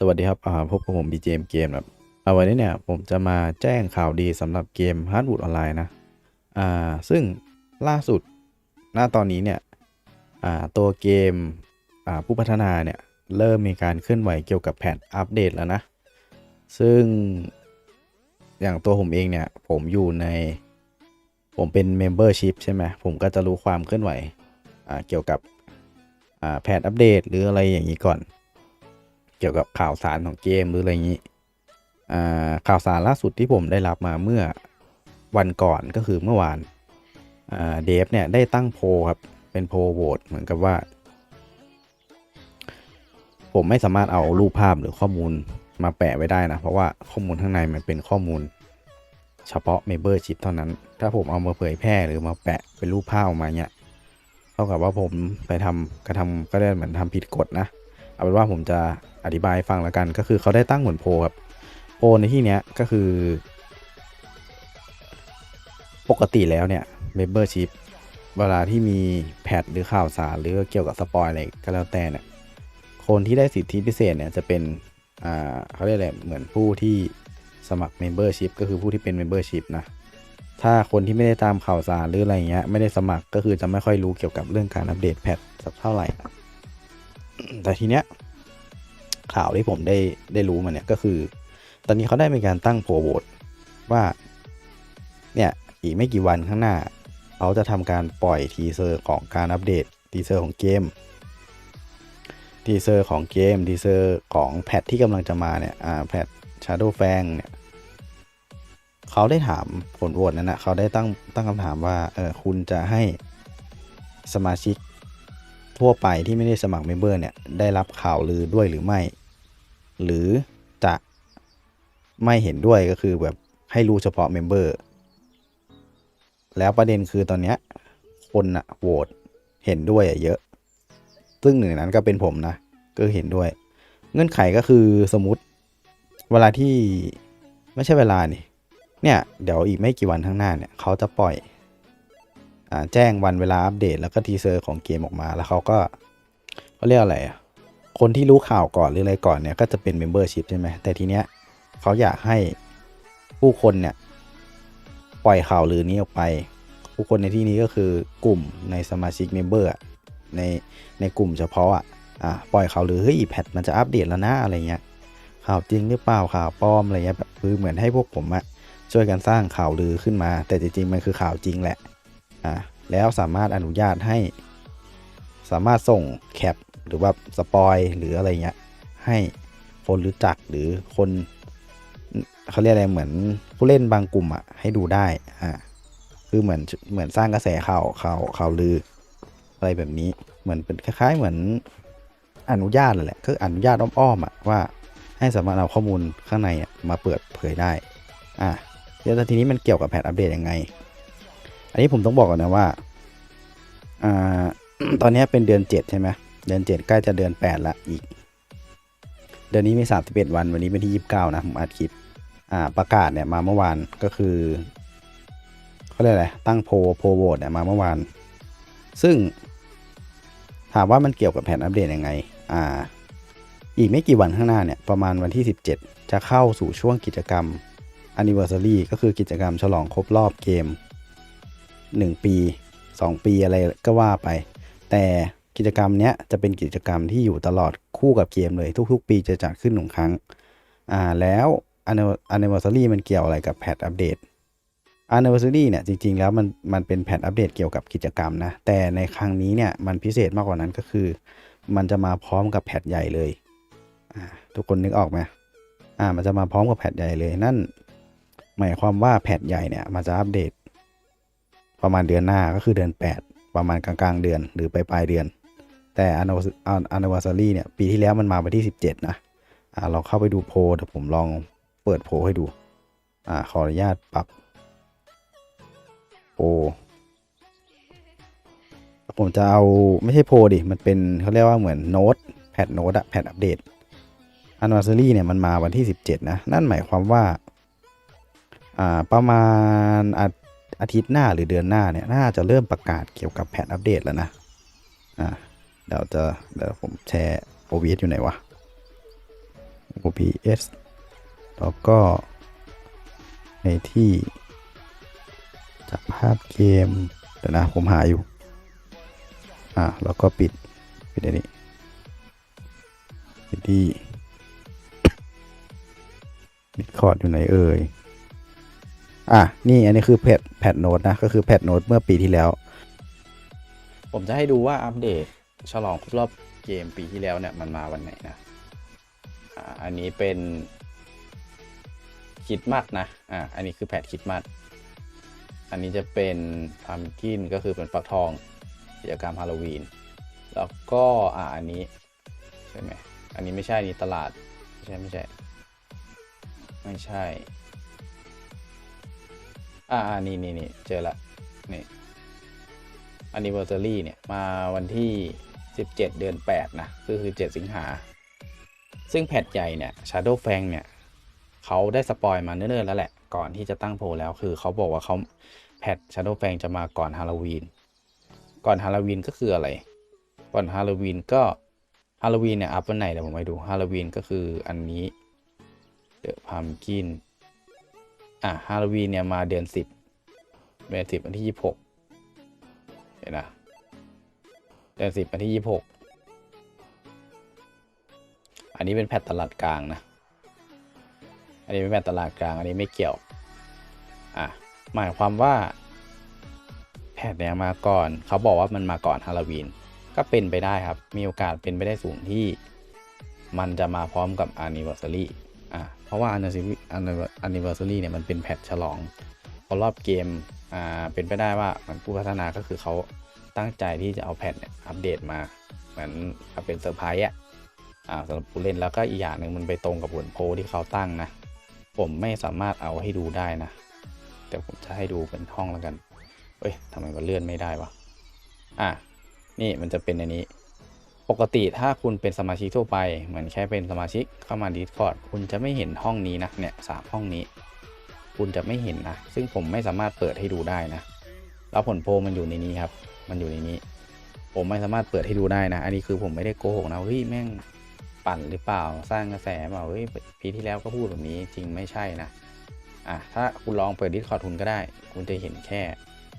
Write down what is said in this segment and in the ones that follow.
สวัสดีครับอ่าพบกับผม BGM เกมครับเอาวันนี้เนี่ยผมจะมาแจ้งข่าวดีสำหรับเกม Hardwood Online นะอ่าซึ่งล่าสุดหน้าตอนนี้เนี่ยอ่าตัวเกมอ่าผู้พัฒนาเนี่ยเริ่มมีการเคลื่อนไหวเกี่ยวกับแพทอัปเดตแล้วนะ ซึ่งอย่างตัวผมเองเนี่ยผมอยู่ใน ผมเป็น Membership ใช่ไหมผมก็จะรู้ความเคลื่อนไหวอ่าเกี่ยวกับอ่าแพทอัปเดตหรืออะไรอย่างนี้ก่อน เกี่ยวกับข่าวสารของเกมหรืออะไรอย่างนี้อ่าข่าวสารล่าสุดที่ผมได้รับมาเมื่อวันก่อนก็คือเมื่อวานอ่าเดฟเนี่ยได้ตั้งโพลครับเป็นโพลโหวตเหมือนกับว่า ผมไม่สามารถเอารูปภาพหรือข้อมูลมาแปะไว้ได้นะ เพราะว่าข้อมูลข้างในมันเป็นข้อมูล เฉพาะ Membership เท่านั้น ถ้าผมเอามาเผยแพร่หรือมาแปะเป็นรูปภาพออกมาเนี่ยเท่ากับว่าผมไปทำกระทำก็ได้เหมือนทำผิดกฎนะ เอาเป็นว่าผมจะอธิบายฟังแล้วกัน ก็คือเขาได้ตั้งเหมือนโพลครับโพลในที่เนี้ยก็คือ ปกติแล้วเนี่ย membership เวลาที่มีแพทหรือข่าวสารหรือเกี่ยวกับสปอยอะไรก็แล้วแต่เนี่ยคนที่ได้สิทธิพิเศษเนี่ยจะเป็นอ่าเขาเรียกอะไรเหมือนผู้ที่สมัคร membership ก็คือผู้ที่เป็น membership นะถ้าคนที่ไม่ได้ตามข่าวสารหรืออะไรเงี้ยไม่ได้สมัครก็คือจะไม่ค่อยรู้เกี่ยวกับเรื่องการอัปเดตแพทสักเท่าไหร่ แต่ทีเนี้ยข่าวที่ผมได้ได้รู้มาเนี่ยก็คือ ตอนนี้เขาได้มีการตั้งโพลโหวตว่า เนี่ยอีกไม่กี่วันข้างหน้าเขาจะทำการปล่อยทีเซอร์ของการอัปเดตทีเซอร์ของเกมทีเซอร์ของเกมทีเซอร์ของแพทที่กำลังจะมาเนี่ยอ่าแพท Shadow f a n เนี่ยเขาได้ถามผลโหวตนั้นนะเขาได้ตั้งตั้งคำถามว่าเออคุณจะให้สมาชิก ทั่วไปที่ไม่ได้สมัครเมมเบอร์เนี่ยได้รับข่าวลือด้วยหรือไม่ หรือจะไม่เห็นด้วยก็คือแบบให้รู้เฉพาะเมมเบอร์แล้วประเด็นคือตอนเนี้ยคนอะโหวตเห็นด้วยอะเยอะ ซึ่งหนึ่งนั้นก็เป็นผมนะ ก็เห็นด้วย เงื่อนไขก็คือสมมติเวลาที่ไม่ใช่เวลานี่เนี่ย เดี๋ยวอีกไม่กี่วันข้างหน้าเนี่ยเขาจะปล่อย แจ้งวันเวลาอัปเดตแล้วก็ทีเซอร์ของเกมออกมา แล้วเขาก็เขาเรียกอะไรอะคนที่รู้ข่าวก่อนหรืออะไรก่อนเนี่ยก็จะเป็นเมมเบอร์ชิพใช่ไหมแต่ทีเนี้ยเขาอยากให้ผู้คนเนี่ยปล่อยข่าวลือนี้ออกไป ผู้คนในที่นี้ก็คือกลุ่มในสมาชิกเมมเบอร์ในในกลุ่มเฉพาะอะอ่าปล่อยข่าวลือเฮ้ยอีแพทมันจะอัปเดตแล้วนะอะไรเงี้ยข่าวจริงหรือเปล่าข่าวปลอมอะไรเงี้ยแบบคือเหมือนให้พวกผมอะช่วยกันสร้างข่าวลือขึ้นมา แต่จริงๆมันคือข่าวจริงแหละ อ่าแล้วสามารถอนุญาตให้ สามารถส่งแคปหรือว่าสปอยหรืออะไรเงี้ยให้คนรู้จักหรือคนเขาเรียกอะไรเหมือนผู้เล่นบางกลุ่มอะให้ดูได้อ่าคือเหมือนเหมือนสร้างกระแสข่าวข่าวข่าวลือ อะไรแบบนี้เหมือนเป็นคล้าย ๆ เหมือนอนุญาตเลยแหละคืออนุญาตอ้อมๆอะว่าให้สามารถเอาข้อมูลข้างในมาเปิดเผยได้ อ่าเดี๋ยวทีนี้มันเกี่ยวกับแพทอัปเดตยังไง อันนี้ผมต้องบอกก่อนนะว่าอ่าตอนนี้เป็นเดือน7ใช่ไหมเดือน7ใกล้จะเดือน8ละอีก เดือนนี้มี31วัน วันนี้เป็นที่29นะผมอัดคลิปอ่าประกาศเนี่ยมาเมื่อวานก็คือเขาเรียกอะไรตั้งโพลโพลโหวตเนี่ยมาเมื่อวาน ซึ่งถามว่ามันเกี่ยวกับแผนอัปเดตยังไง อ่า อีกไม่กี่วันข้างหน้าเนี่ย ประมาณวันที่ 17 จะเข้าสู่ช่วงกิจกรรม anniversary ก็คือกิจกรรมฉลองครบรอบเกม 1 ปี 2 ปีอะไรก็ว่าไป แต่กิจกรรมเนี้ยจะเป็นกิจกรรมที่อยู่ตลอดคู่กับเกมเลย ทุก ๆ ปีจะจัดขึ้นหนึ่งครั้งอ่าแล้ว anniversary มันเกี่ยวอะไรกับแพทอัปเดต anniversary เนี่ยจริงๆแล้วมันมันเป็นแพทอัปเดตเกี่ยวกับกิจกรรมนะแต่ในครั้งนี้เนี่ยมันพิเศษมากกว่านั้นก็คือ มันจะมาพร้อมกับแพทใหญ่เลยอ่าทุกคนนึกออกไหมอ่ามันจะมาพร้อมกับแพทใหญ่เลยนั่น หมายความว่าแพทใหญ่เนี่ยมันจะอัปเดต ประมาณเดือนหน้าก็คือเดือน 8 ประมาณกลางๆ เดือนหรือปลายปลายเดือน แต่ anniversary เนี่ยปีที่แล้วมันมาวันที่ 17 นะอ่าเราเข้าไปดูโพเดี๋ยวผมลองเปิดโพให้ดูอ่าขออนุญาตปรับโพผมจะเอาไม่ใช่โพดิ มันเป็นเขาเรียกว่าเหมือนโน้ตแพทโน้ตอะแพทอัปเดต anniversary เนี่ยมันมาวันที่ 17 นะ นั่นหมายความว่าอ่าประมาณอา อาทิตย์หน้าหรือเดือนหน้าเนี่ยน่าจะเริ่มประกาศเกี่ยวกับแพทอัปเดตแล้วนะอ่าเดี๋ยวจะเดี๋ยวผมแชร์โอวีอยู่ไหนวะ OBS แล้วก็ในที่จับภาพเกมเดี๋ยวนะผมหาอยู่ อ่าแล้วก็ปิด ปิดอันนี้ปิดที่ดิสคอร์ดอยู่ไหนเอ่ย อะนี่อันนี้คือแพทแพทโนดนะ ก็คือแพทโนดเมื่อปีที่แล้ว ผมจะให้ดูว่าอัปเดตฉลองครบรอบเกมปีที่แล้วเนี่ยมันมาวันไหนนะอ่าอันนี้เป็นคิดมัดนะอ่าอันนี้คือแพทคิดมัดอันนี้จะเป็นพัมกินก็คือเป็นฟักทองกิจกรรมฮาโลวีนแล้วก็อ่าอันนี้ใช่ไหมอันนี้ไม่ใช่อันนี่ตลาดไม่ใช่ไม่ใช่ ไม่ใช่ อ่าอันนี้นี่นี่เจอละนี่ anniversary เนี่ย มาวันที่ 17 เดือน 8 นะ ก็คือ 7 สิงหา ซึ่งแพทใหญ่เนี่ย Shadow Fang เนี่ย เขาได้สปอยมาเนิ่นๆแล้วแหละ ก่อนที่จะตั้งโพลแล้วคือเขาบอกว่าเขาแพท Shadow Fang จะมาก่อนฮาโลวีน ก่อนฮาโลวีนก็คืออะไร ก่อนฮาโลวีนก็ฮาโลวีนเนี่ยอัพวันไหนเดี๋ยวผมไปดูฮาโลวีนก็คืออันนี้เดอะพัมกิน อะฮาโลวีนเนี่ยมาเดือนสิบเดือนสิบวันที่ยี่หกเห็นนะเดือนสิบวันที่ยี่หกอันนี้เป็นแพทตลาดกลางนะ อันนี้เป็นแพทตลาดกลาง อันนี้ไม่เกี่ยว อะ หมายความว่า แพทเนี่ยมาก่อน เขาบอกว่ามันมาก่อนฮาโลวีน ก็เป็นไปได้ครับ มีโอกาสเป็นไปได้สูงที่ มันจะมาพร้อมกับ anniversary อ่ เพราะว่า anniversary anniversary เนี่ยมันเป็นแพทฉลองครบรอบเกมอ่าเป็นไปได้ว่ามันผู้พัฒนาก็คือเขาตั้งใจที่จะเอาแพทเนี่ยอัปเดตมาเหมือนเป็นเซอร์ไพรส์อะอ่าสำหรับผู้เล่นแล้วก็อีกอย่างหนึ่งมันไปตรงกับผลโพลที่เขาตั้งนะ ผมไม่สามารถเอาให้ดูได้นะ แต่ผมจะให้ดูเป็นห้องแล้วกันเอ้ยทำไมมันเลื่อนไม่ได้วะอะนี่มันจะเป็นอันนี้ ปกติถ้าคุณเป็นสมาชิกทั่วไปเหมือนแค่เป็นสมาชิกเข้ามา Discord คุณจะไม่เห็นห้องนี้นะเนี่ยสามห้องนี้ คุณจะไม่เห็นนะ ซึ่งผมไม่สามารถเปิดให้ดูได้นะ แล้วผลโพมันอยู่ในนี้ครับ มันอยู่ในนี้ ผมไม่สามารถเปิดให้ดูได้นะ อันนี้คือผมไม่ได้โกหกนะเฮ้ยแม่งปั่นหรือเปล่าสร้างกระแสเปล่าเฮ้ยปีที่แล้วก็พูดแบบนี้จริงไม่ใช่นะอะถ้าคุณลองเปิด Discord คุณก็ได้ คุณจะเห็นแค่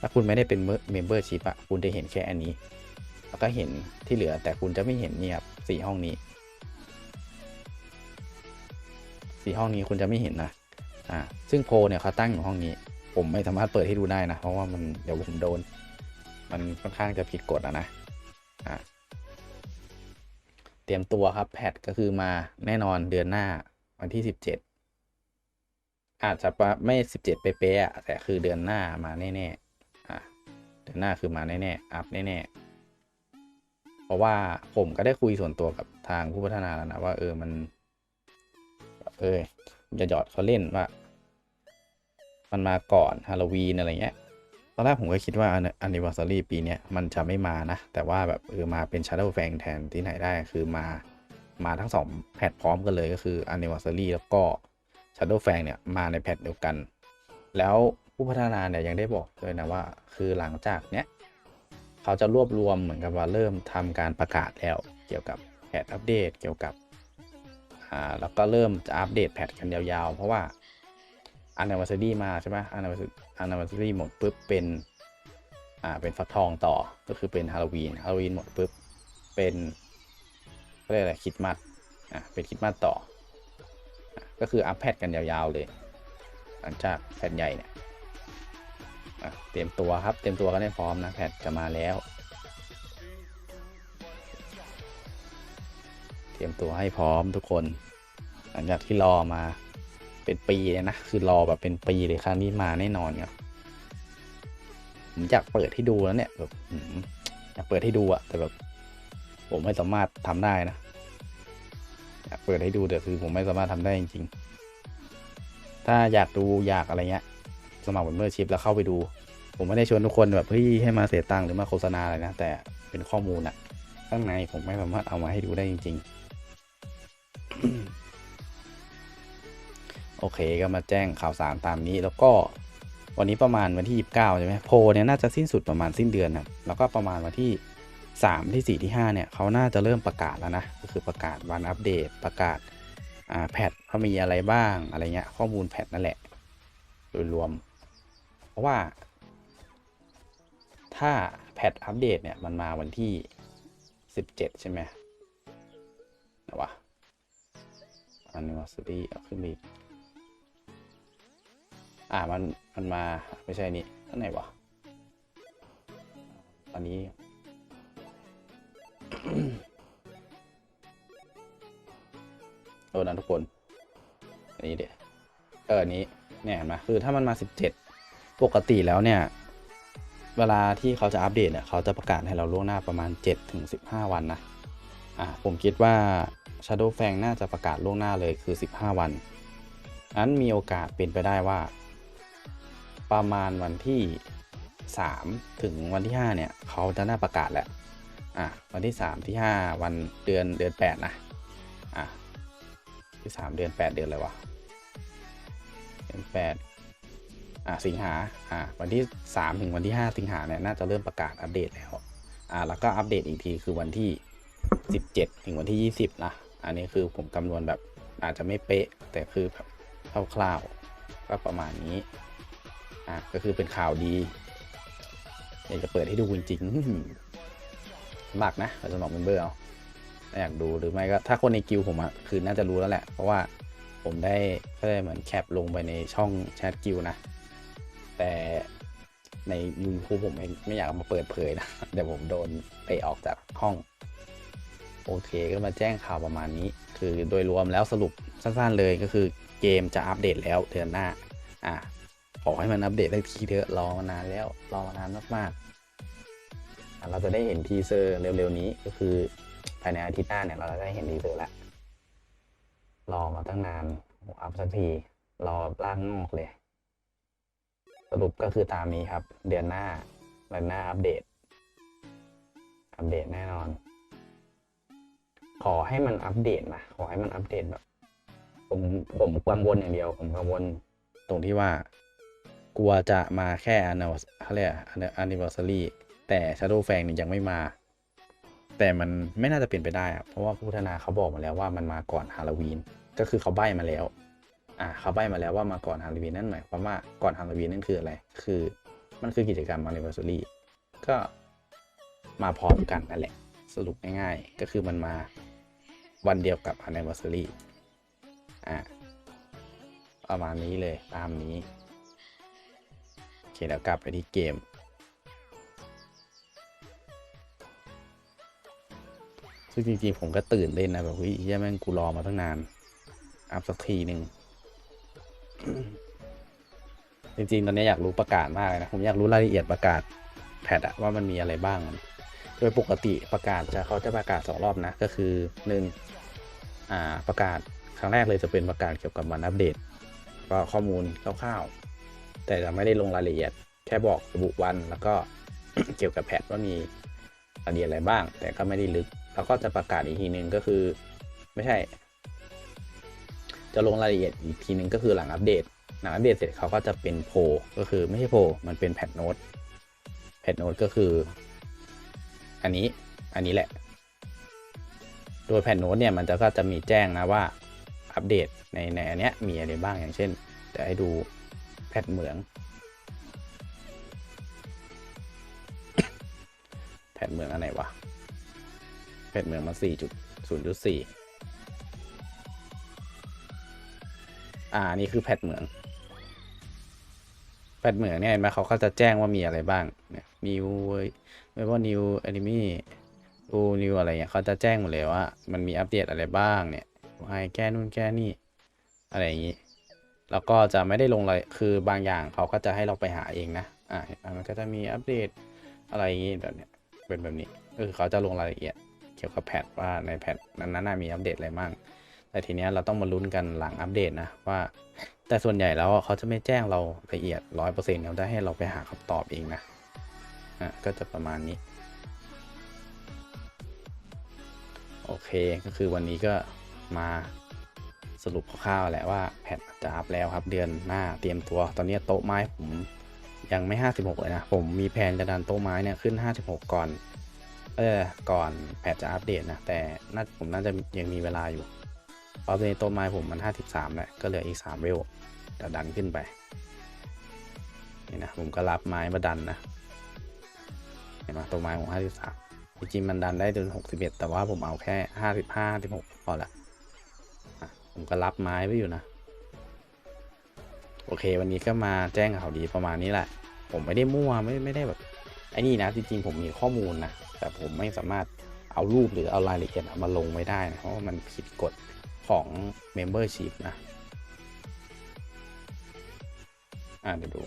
ถ้าคุณไม่ได้เป็นเมมเบอร์ชิพอะคุณจะเห็นแค่อันนี้ แล้วก็เห็นที่เหลือแต่คุณจะไม่เห็นเนี่ยครับสี่ห้องนี้สี่ห้องนี้คุณจะไม่เห็นนะอ่าซึ่งโพลเนี่ยเขาตั้งอยู่ห้องนี้ ผมไม่สามารถเปิดให้ดูได้นะ เพราะว่ามันเดี๋ยวผมโดน มันค่อนข้างจะผิดกฎอะนะอ่าเตรียมตัวครับแพทก็คือมาแน่นอนเดือนหน้าวันที่สิบเจ็ดอาจจะไม่สิบเจ็ดเป๊ะๆแต่คือเดือนหน้ามาแน่ๆอ่าเดือนหน้าคือมาแน่ๆอัพแน่ๆ ราะว่าผมก็ได้คุยส่วนตัวกับทางผู้พัฒนาแล้วนะว่า เออมัน เออจะหยอดเขาเล่นว่า มันมาก่อนฮาโลวีนอะไรเงี้ยตอนแรกผมก็คิดว่าอันนิว r ซ a รีปีนี้มันจะไม่มานะ แต่ว่าแบบเออมาเป็น Shadow Fang แทนที่ไหนได้คือมามาทั้งสองแพทพร้อมกันเลยก็คือ Anniversary แล้วก็ Shadow Fang เนี่ยมาในแพทเดียวกัน แล้วผู้พัฒนาเนี่ยยังได้บอกเลยนะว่า คือหลังจากเนี้ย เขาจะรวบรวมเหมือนกับว่าเริ่มทำการประกาศแล้ว เกี่ยวกับแพทอัปเดตเกี่ยวกับอ่าแล้วก็เริ่มจะอัปเดตแพทกันยาวๆ เพราะว่า anniversary มาใช่ไหม anniversary anniversary หมดปุ๊บเป็นอ่าเป็นฟักทองต่อก็คือเป็นฮาโลวีนฮาโลวีนหมดปุ๊บเป็นเรียกอะไรคิดมัดอะเป็นคิดมัดต่ออะก็คืออัพแพทกันยาวๆเลย หลังจากแพทใหญ่เนี่ย เตรียมตัวครับ เตรียมตัวกันให้พร้อมนะแพทจะมาแล้ว เตรียมตัวให้พร้อมทุกคน หลังจากที่รอมาเป็นปีเลยนะ คือรอแบบเป็นปีเลยครั้งนี้มาแน่นอนครับผมอยากเปิดให้ดูแล้วเนี่ยแบบอยากเปิดให้ดูอะแต่แบบ ผมไม่สามารถทำได้นะอยากเปิดให้ดูแต่คือผมไม่สามารถทำได้จริงๆถ้าอยากดูอยากอะไรเงี้ย สมัครเป็นเมอร์ชิพแล้วเข้าไปดู ผมไม่ได้ชวนทุกคนแบบเฮ้ยให้มาเสียตังค์หรือมาโฆษณาอะไรนะ แต่เป็นข้อมูลอะข้างในผมไม่สามารถเอามาให้ดูได้จริง ๆ โอเคก็มาแจ้งข่าวสารตามนี้แล้วก็วันนี้ประมาณวันที่ 29 ใช่ไหมโพลเนี่ยน่าจะสิ้นสุดประมาณสิ้นเดือนนะแล้วก็ประมาณวันที่ 3 ที่ 4 ที่ 5 เนี่ยเขาน่าจะเริ่มประกาศแล้วนะ ก็คือประกาศวันอัปเดตประกาศอ่าแพทเขามีอะไรบ้างอะไรเงี้ยข้อมูลแพทนั่นแหละ โดยรวม ราะว่า ถ้าแพทอัปเดตเนี่ย มันมาวันที่สิบเจ็ดใช่ไหมนะวะ anniversary ขึ้นอีกอ่ามันมันมาไม่ใช่นี่ท่าไหนวะอันนี้โดนนะทุกคน อันนี้เดี๋ยวเอออันนี้เนี่ยเห็นไหมคือถ้ามันมา 17 ปกติแล้วเนี่ย เวลาที่เขาจะอัปเดตเนี่ยเขาจะประกาศให้เราล่วงหน้าประมาณ 7-15ถึง15วันนะอะผมคิดว่า Shadow f a n g น่าจะประกาศล่วงหน้าเลยคือ 15 วันนั้นมีโอกาสเป็นไปได้ว่า ประมาณวันที่ 3 ถึงวันที่ 5 เนี่ยเขาจะน่าประกาศแหละอะวันที่ 3 ที่ 5 วันเดือนเดือน 8 นะอะที่ 3 เดือน 8 เดือนอะไรวะเดือน8 อะสิงหาอะวันที่ 3 ถึงวันที่ 5 สิงหาเนี่ยน่าจะเริ่มประกาศอัปเดตแล้วอะแล้วก็อัปเดตอีกทีคือวันที่ 17 ถึงวันที่ 20นะอันนี้คือผมคำนวณแบบอาจจะไม่เป๊ะ แต่คือแบบคร่าวๆก็ประมาณนี้อะก็คือเป็นข่าวดีอยากจะเปิดให้ดูจริงๆสมัครนะเราจะบอกเมมเบอร์เอาถ้าอยากดูหรือไม่ก็ถ้าคนในกิลผมอะคือน่าจะรู้แล้วแหละ เพราะว่าผมได้ก็ได้เหมือนแคปลงไปในช่องแชทกิลนะ แต่ในยูทูบผมไม่อยากมาเปิดเผยนะเดี๋ยวผมโดนเตะออกจากห้อง โอเคก็มาแจ้งข่าวประมาณนี้ คือโดยรวมแล้วสรุปสั้นๆเลยก็คือเกมจะอัปเดตแล้วเดือนหน้า อะขอให้มันอัปเดตได้ทีเถอะรอมานานแล้วรอมานานมากๆเราจะได้เห็นทีเซอร์เร็วๆนี้ก็คือภายในอาทิตย์หน้าเนี่ยเราจะได้เห็นทีเซอร์ล้วรอมาตั้งนานอัพสักทีรอร่างงอกเลย สรุปก็คือตามนี้ครับ เดือนหน้าเดือนหน้าอัปเดต อัปเดตแน่นอน ขอให้มันอัปเดตนะขอให้มันอัปเดตแบบ ผมผมกังวลอย่างเดียว ผมกังวลตรงที่ว่า กลัวจะมาแค่อันเขาเรียกอันนิเวอร์ซารีแต่ Shadow f a n g เนี่ยยังไม่มา แต่มันไม่น่าจะเป็นไปได้อะเพราะว่าผู้พัฒนาเขาบอกมาแล้วว่ามันมาก่อนฮาโลวีนก็คือเขาใบ้มาแล้ว อ่าเขาใบมาแล้วว่ามาก่อนฮาโลวีนนั่นหมายความว่าก่อนฮาโลวีนนั่นคืออะไร คือมันคือกิจกรรม anniversary ก็มาพร้อมกันนั่นแหละสรุปง่ายๆ ก็คือมันมาวันเดียวกับ anniversary อ่าประมาณนี้เลยตามนี้ โอเคแล้วกลับไปที่เกม ซึ่งจริงๆ ผมก็ตื่นเต้นนะ แบบเฮ้ยแม่งกูรอมาตั้งนาน อัพสักทีหนึ่ง จริงๆ ตอนนี้อยากรู้ประกาศมากเลยนะ ผมอยากรู้รายละเอียดประกาศแพทอะว่ามันมีอะไรบ้าง โดยปกติประกาศจะเขาจะประกาศสองรอบนะ ก็คือหนึ่งอ่าประกาศครั้งแรกเลยจะเป็นประกาศเกี่ยวกับวันอัปเดต ก็ข้อมูลคร่าวๆ แต่จะไม่ได้ลงรายละเอียด แค่บอกระบุวันแล้วก็เกี่ยวกับแพทว่ามีรายละเอียดอะไรบ้าง แต่ก็ไม่ได้ลึก แล้วก็จะประกาศอีกทีหนึ่งก็คือ ไม่ใช่ จะลงรายละเอียดอีกทีหนึ่งก็คือหลังอัปเดต หลังอัปเดตเสร็จเขาก็จะเป็นโพก็คือไม่ใช่โพมันเป็นแพดโน้ตแพดโน้ตก็คือ อันนี้อันนี้แหละ โดยแพดโน้ตเนี่ยมันจะก็จะมีแจ้งนะว่าอัปเดตในในอันเนี้ยมีอะไรบ้างอย่างเช่นจะให้ดูแพดเหมืองแพดเหมืองอะไรวะแพดเหมืองมา4.0.4 อ่านี่คือแพทเหมือง แพทเหมืองเนี่ยเห็นไหมเขาก็จะแจ้งว่ามีอะไรบ้างเนี่ยนิวไม่ว่านิวแอนิมีอูนิวอะไรเงี้ยเขาจะแจ้งหมดเลยว่า มันมีอัปเดตอะไรบ้างเนี่ยให้แก้นู่นแก้นี่ อะไรอย่างนี้ แล้วก็จะไม่ได้ลงรายคือบางอย่างเขาก็จะให้เราไปหาเองนะอ่ามันก็จะมีอัปเดตอะไรอย่างนี้แบบเนี้ยเป็นแบบนี้ก็คือเขาจะลงรายละเอียดเกี่ยวกับแพทว่าในแพทนั้นๆน่ะมีอัปเดตอะไรบ้าง แต่ทีเนี้ยเราต้องมาลุ้นกันหลังอัปเดตนะว่า แต่ส่วนใหญ่แล้วเขาจะไม่แจ้งเราละเอียดร้อยเปอร์เซ็นต์เขาจะให้เราไปหาคำตอบเองนะอะก็จะประมาณนี้ โอเคก็คือวันนี้ก็มาสรุปคร่าวๆแหละว่าแพทจะอัพแล้วครับเดือนหน้าเตรียมตัว ตอนนี้โต๊ะไม้ผมยังไม่ 56 เลยนะ ผมมีแผนจะดันโต๊ะไม้เนี่ยขึ้น 56 ก่อน เออ ก่อนแพทจะอัปเดตนะ แต่น่าผมน่าจะยังมีเวลาอยู่ เพราะในต้นไม้ผมมันห้าสิบสามแหละก็เหลืออีกสามเวลเดี๋ยวดันขึ้นไป นี่นะ ผมก็รับไม้มาดันนะ เห็นไหมต้นไม้ผมห้าสิบสามจริงๆมันดันได้จนหกสิบเอ็ดแต่ว่าผมเอาแค่ห้าสิบห้าสิบหกพอละผมก็รับไม้ไว้อยู่นะ โอเค วันนี้ก็มาแจ้งข่าวดีประมาณนี้แหละ ผมไม่ได้มั่วไม่ไม่ได้แบบไอ้นี่นะจริงๆผมมีข้อมูลนะแต่ผมไม่สามารถเอารูปหรือเอารายละเอียดมาลงไม่ได้นะเพราะว่ามันผิดกฎ ของ Membership นะ อ่าเดี๋ยวดู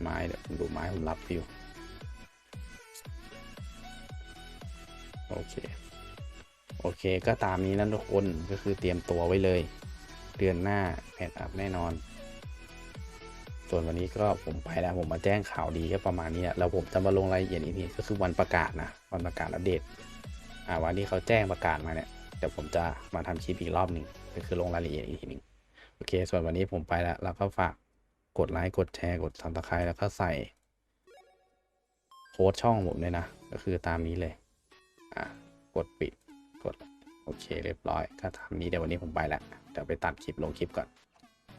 ไม้เดี๋ยวผมดูไม้ผมรับอยู่ โอเค โอเคก็ตามนี้นั่นทุกคนก็คือเตรียมตัวไว้เลย เดือนหน้าแพทอัพแน่นอน ส่วนวันนี้ก็ผมไปแล้ว ผมมาแจ้งข่าวดีก็ประมาณนี้และแล้วผมจะมาลงรายละเอียดอีกทีก็คือวันประกาศนะ วันประกาศอัปเดตอ่าวันที่เขาแจ้งประกาศมาเนี่ย ดี๋ยวผมจะมาทำคลิปอีกรอบหนึ่งก็คือลงรายละเอียดอีกทีหนึ่งโอเค ส่วนวันนี้ผมไปแล้ว แล้วก็ฝากกดไลค์กดแชร์กดซับสไครต์แล้วก็ใส่โค้ดช่องผมด้วยนะ ก็คือตามนี้เลย อ่ากดปิด กด โอเค เรียบร้อย ก็ตามนี้เดี๋ยววันนี้ผมไปแล้ว เดี๋ยวไปตัดคลิปลงคลิปก่อน